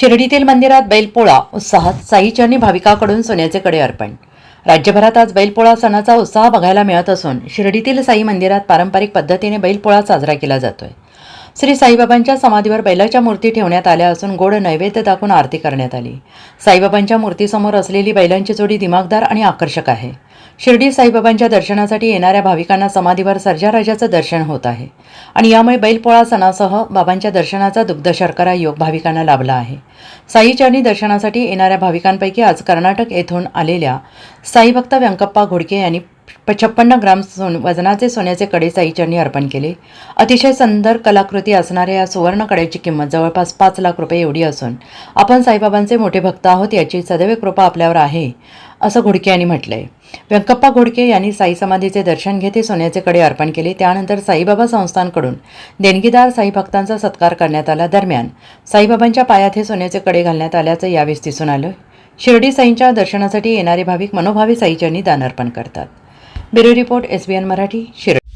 शिर्डीतील मंदिरात बैलपोळा उत्साहात साईचरणी भाविकाकडून सोन्याचे कडे अर्पण. राज्यभरात आज बैलपोळा सणाचा उत्साह बघायला मिळत असून शिर्डीतील साई मंदिरात पारंपरिक पद्धतीने बैलपोळा साजरा केला जातोय. श्री साईबाबांच्या समाधीवर बैलाच्या मूर्ती ठेवण्यात आल्या असून गोड नैवेद्य दाखवून आरती करण्यात आली. साईबाबांच्या मूर्तीसमोर असलेली बैलांची जोडी दिमागदार आणि आकर्षक आहे. शिर्डी साईबाबांच्या दर्शनासाठी येणाऱ्या भाविकांना समाधीवर सर्जाराजाचं दर्शन होत आहे. आणि यामुळे बैलपोळा सणासह बाबांच्या दर्शनाचा दुग्ध शर्करा योग भाविकांना लाभला आहे. साईचरणी दर्शनासाठी येणाऱ्या भाविकांपैकी आज कर्नाटक येथून आलेल्या साईभक्त व्यंकप्पा घोडके यांनी छप्पन्न ग्राम सोन वजनाचे सोन्याचे कडे साईचरणी अर्पण केले. अतिशय सुंदर कलाकृती असणाऱ्या या सुवर्ण कड्याची किंमत जवळपास पाच लाख रुपये एवढी असून आपण साईबाबांचे मोठे भक्त आहोत याची सदैव कृपा आपल्यावर आहे असं घोडके यांनी म्हटलंय. व्यंकप्पा घोडके यांनी साई समाधीचे दर्शन घेत हे सोन्याचे कडे अर्पण केले. त्यानंतर साईबाबा संस्थांकडून देणगीदार साई भक्तांचा सत्कार करण्यात आला दरम्यान साईबाबांच्या पायात हे सोन्याचे कडे घालण्यात आल्याचं यावेळेस दिसून आलं. शिर्डी साईंच्या दर्शनासाठी येणारे भाविक मनोभावे साईचरणी दान अर्पण करतात. Bureau report S B N Marathi शिरो